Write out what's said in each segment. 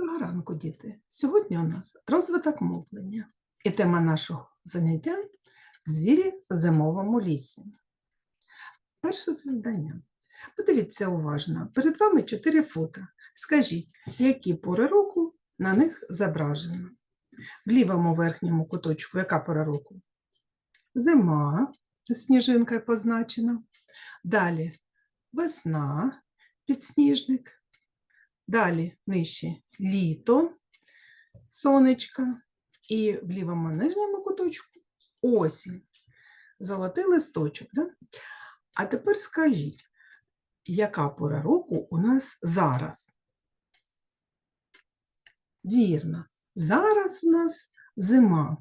Доброго ранку, діти! Сьогодні у нас розвиток мовлення і тема нашого заняття звірі в зимовому лісі. Перше завдання. Подивіться уважно. Перед вами чотири фото. Скажіть, які пори року на них зображено. В лівому верхньому куточку яка пора року? Зима, сніжинкою позначена. Далі весна, підсніжник. Далі нижче літо, сонечко, і в лівому нижньому куточку осінь. Золотий листочок. Да? А тепер скажіть, яка пора року у нас зараз? Вірно, зараз у нас зима.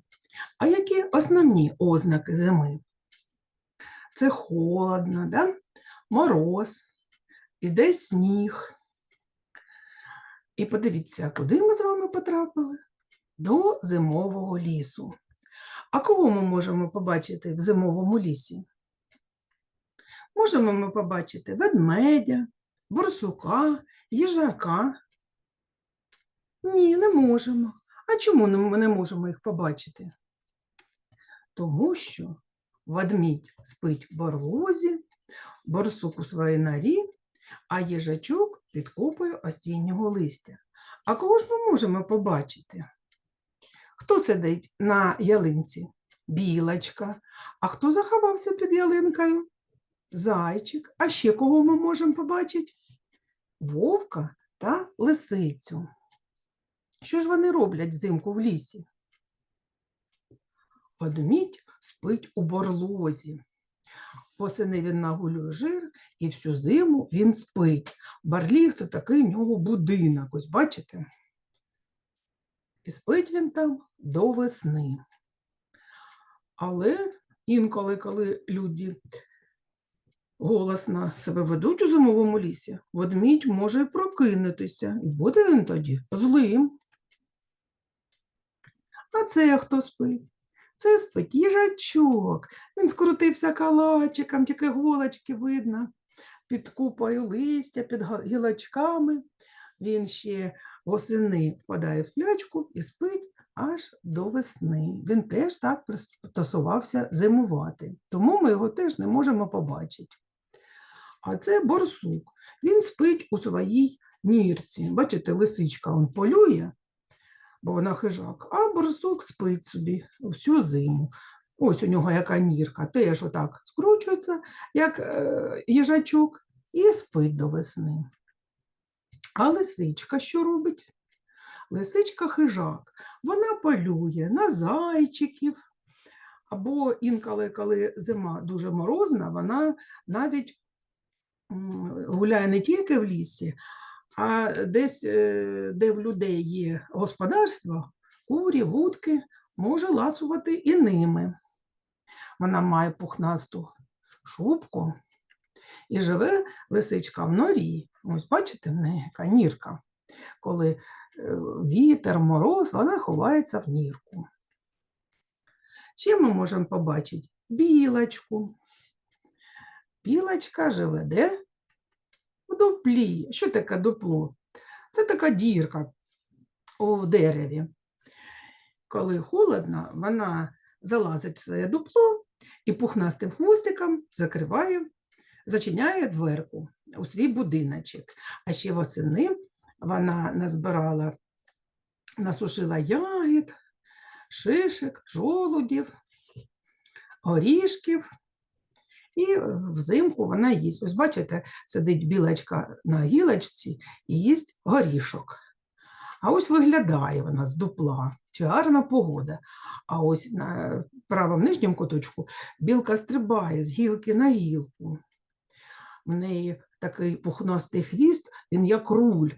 А які основні ознаки зими? Це холодно, да? мороз, іде сніг. І подивіться, куди ми з вами потрапили? До зимового лісу. А кого ми можемо побачити в зимовому лісі? Можемо ми побачити ведмедя, борсука, їжака. Ні, не можемо. А чому ми не можемо їх побачити? Тому що ведмідь спить в барлозі, борсук у своїй норі, а їжачок під купою осіннього листя. А кого ж ми можемо побачити? Хто сидить на ялинці? Білочка. А хто заховався під ялинкою? Зайчик. А ще кого ми можемо побачити? Вовка та лисицю. Що ж вони роблять взимку в лісі? Ведмідь спить у борлозі. Восени він нагулює жир, і всю зиму він спить. Барліг це такий в нього будинок, ось бачите? І спить він там до весни. Але інколи, коли люди голосно себе ведуть у зимовому лісі, ведмідь може прокинутися, і буде він тоді злим. А це хто спить? Це спить їжачок. Він скрутився калачиком, тільки голочки видно, під купою листя, під гілочками. Він ще восени впадає в сплячку і спить аж до весни. Він теж так пристосувався зимувати, тому ми його теж не можемо побачити. А це борсук. Він спить у своїй нірці. Бачите, лисичка он полює, бо вона хижак, а борсук спить собі всю зиму. Ось у нього яка нірка, теж отак скручується, як е, їжачок, і спить до весни. А лисичка що робить? Лисичка хижак. Вона полює на зайчиків. Або інколи, коли зима дуже морозна, вона навіть гуляє не тільки в лісі, а десь, е, де в людей є господарство, курі, гудки, може ласувати і ними. Вона має пухнасту шубку і живе лисичка в норі. Ось бачите, в неї яка нірка. Коли е, вітер, мороз, вона ховається в нірку. Ще ми можемо побачити білочку. Білочка живе де? Дуплі. Що таке дупло? Це така дірка у дереві. Коли холодно, вона залазить в своє дупло і пухнастим хвостиком закриває, зачиняє дверку у свій будиночок. А ще восени вона назбирала, насушила ягід, шишек, жолудів, горішків. І взимку вона їсть. Ось бачите, сидить білочка на гілочці і їсть горішок. А ось виглядає вона з дупла, чи гарна погода. А ось на правому нижньому куточку білка стрибає з гілки на гілку. В неї такий пухнастий хвіст, він як руль.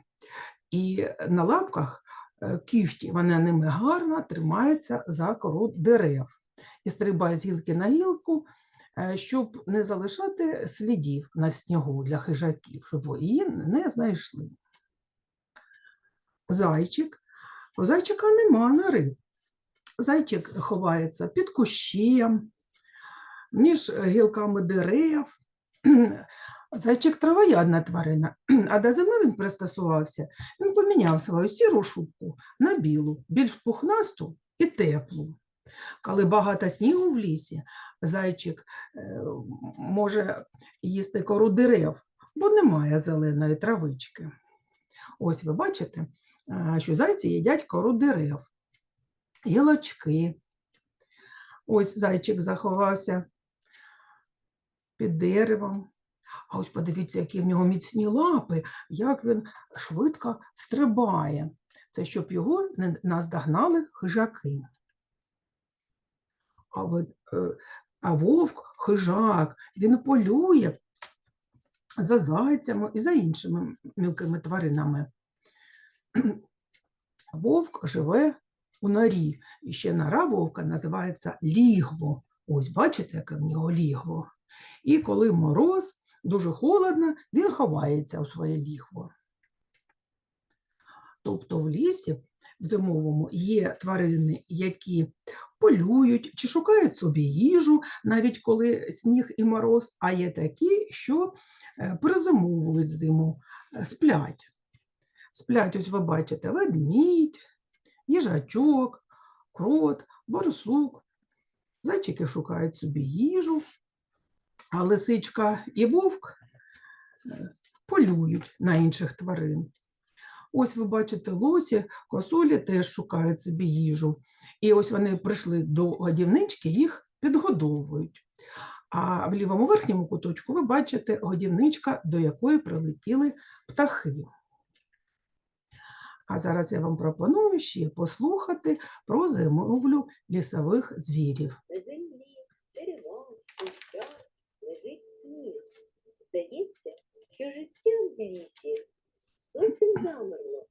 І на лапках е, кіхті, вона ними гарно тримається за кору дерев. І стрибає з гілки на гілку, щоб не залишати слідів на снігу для хижаків, щоб її не знайшли. Зайчик. У зайчика нема нори. Зайчик ховається під кущем, між гілками дерев. Зайчик травоядна тварина, а до зими він пристосувався. Він поміняв свою сіру шубку на білу, більш пухнасту і теплу. Коли багато снігу в лісі, зайчик е, може їсти кору дерев, бо немає зеленої травички. Ось ви бачите, що зайці їдять кору дерев, гілочки. Ось зайчик заховався під деревом. А ось подивіться, які в нього міцні лапи, як він швидко стрибає. Це щоб його не наздогнали хижаки. А, от, е, а вовк, хижак, він полює за зайцями і за іншими мілкими тваринами. Вовк живе у норі. І ще нора вовка називається лігво. Ось бачите, яке в нього лігво. І коли мороз, дуже холодно, він ховається у своє лігво. Тобто в лісі в зимовому є тварини, які полюють чи шукають собі їжу, навіть коли сніг і мороз, а є такі, що е, перезимовують зиму, е, сплять. Сплять, ось ви бачите, ведмідь, їжачок, крот, борсук. Зайчики шукають собі їжу, а лисичка і вовк е, полюють на інших тварин. Ось ви бачите, лосі, косулі теж шукають собі їжу. І ось вони прийшли до годівнички, їх підгодовують. А в лівому верхньому куточку ви бачите годівничка, до якої прилетіли птахи. А зараз я вам пропоную ще послухати про зимовлю лісових звірів. На землі, деревах, кущах лежить сніг. Здається, що життя в лісі зовсім замерло.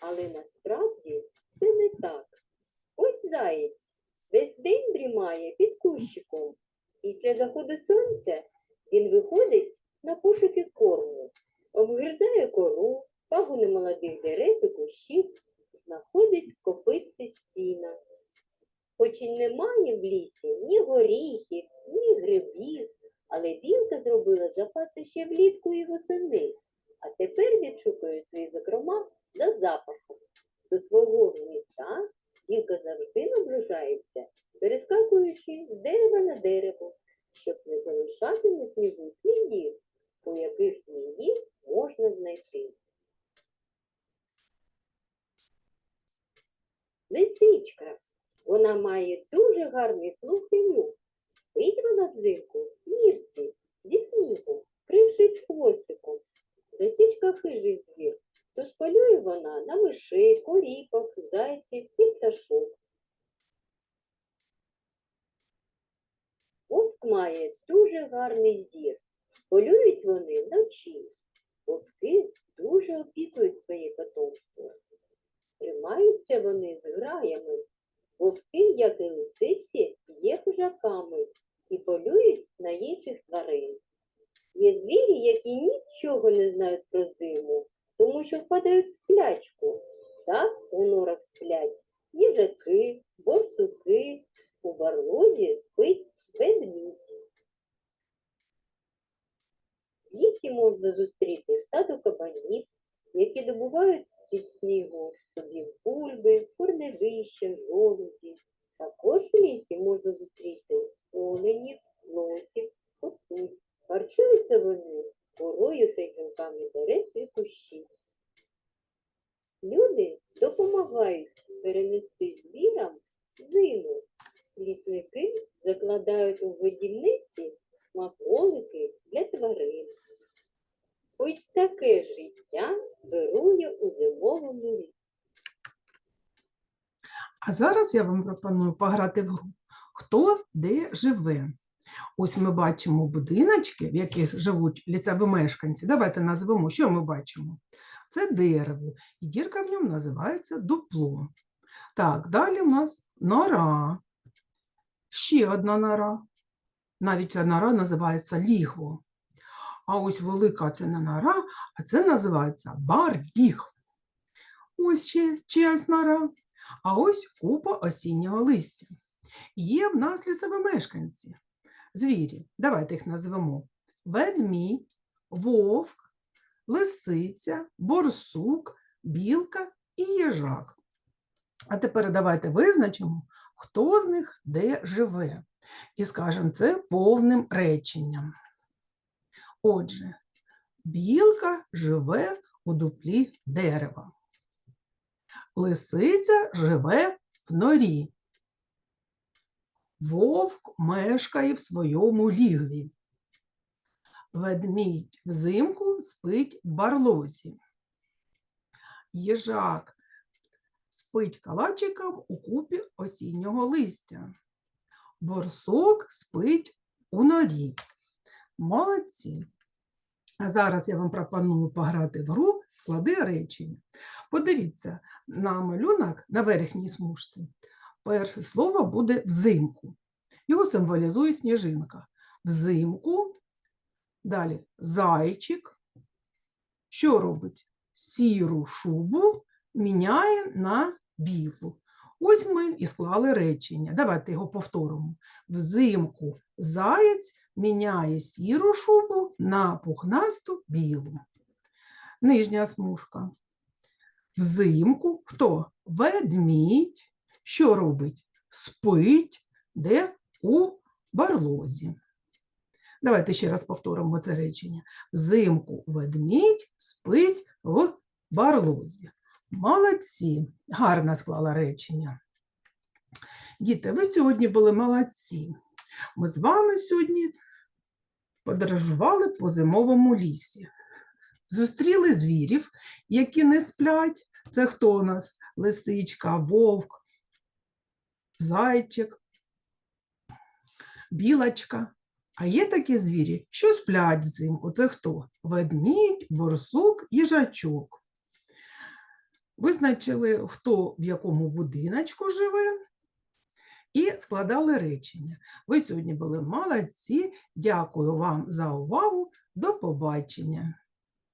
Але насправді це не так. Ось заєць весь день дрімає під кущиком. Після заходу сонця він виходить на пошуки корму, обгризає кору, пагони молодих дерев і кущів, знаходить копитці сіна. Хоч і немає в лісі ні горіхів, ні грибів, але білка зробила запаси ще влітку і восени, а тепер відшукує свої закрома за запахом. До свого гнізда білка завжди наближається, перескакуючи з дерева на дерево, щоб не залишати на снігу слідів, у яких її можна знайти. Лисичка. Вона має дуже гарний слух і нюх. Спить вона взимку в зі снігу, крившись хвостиком. Лисичка хижий звір, тож полює вона на мишей, коріпок, зайців і пташок. Вовк має дуже гарний зір. Полюють вони вночі. Вовки дуже опікують своє потомство. Тримаються вони з граями. Вовки, як і лисиці, є хижаками і полюють на інших тварин. Є звірі, які нічого не знають про зиму, тому що впадають в сплячку. Так у норах сплять їжаки, борсуки, у барлозі спить ведмідь. Лісі можна зустріти стадо кабанів, які добувають з-під снігу собі бульби, корневища, жолуді. Також в лісі можна зустріти оленів, лосів, косуль. Харчуються вони корою та гілками дерев і кущів. Люди допомагають перенести звірам зиму. Лісники закладають у годівниці смаколики для тварин. Таке життя вирує у зимовому. А зараз я вам пропоную пограти в гру Хто де живе. Ось ми бачимо будиночки, в яких живуть лісові мешканці. Давайте назвемо, що ми бачимо. Це дерево, і дірка в ньому називається дупло. Так, далі у нас нора. Ще одна нора. Навіть ця нора називається лігво. А ось велика це не нора, а це називається баріг. Ось ще чиясь нора. А ось купа осіннього листя. Є в нас лісові мешканці. Звірі, давайте їх назвемо. Ведмідь, вовк, лисиця, борсук, білка і їжак. А тепер давайте визначимо, хто з них де живе. І скажемо це повним реченням. Отже, білка живе у дуплі дерева. Лисиця живе в норі. Вовк мешкає в своєму лігві. Ведмідь взимку спить в барлозі. Їжак спить калачиком у купі осіннього листя. Борсук спить у норі. Молодці. А зараз я вам пропоную пограти в гру склади речення. Подивіться на малюнок на верхній смужці. Перше слово буде взимку. Його символізує сніжинка. Взимку, далі зайчик. Що робить? Сіру шубу міняє на білу. Ось ми і склали речення. Давайте його повторимо. Взимку заєць міняє сіру шубу на пухнасту білу. Нижня смужка. Взимку хто? Ведмідь. Що робить? Спить, де у барлозі. Давайте ще раз повторимо це речення. Взимку ведмідь спить в барлозі. Молодці, гарно склала речення. Діти, ви сьогодні були молодці. Ми з вами сьогодні подорожували по зимовому лісі. Зустріли звірів, які не сплять. Це хто у нас? Лисичка, вовк, зайчик, білочка. А є такі звірі, що сплять взимку. Це хто? Ведмідь, борсук, їжачок. Визначили, хто в якому будиночку живе, і складали речення. Ви сьогодні були молодці. Дякую вам за увагу. До побачення.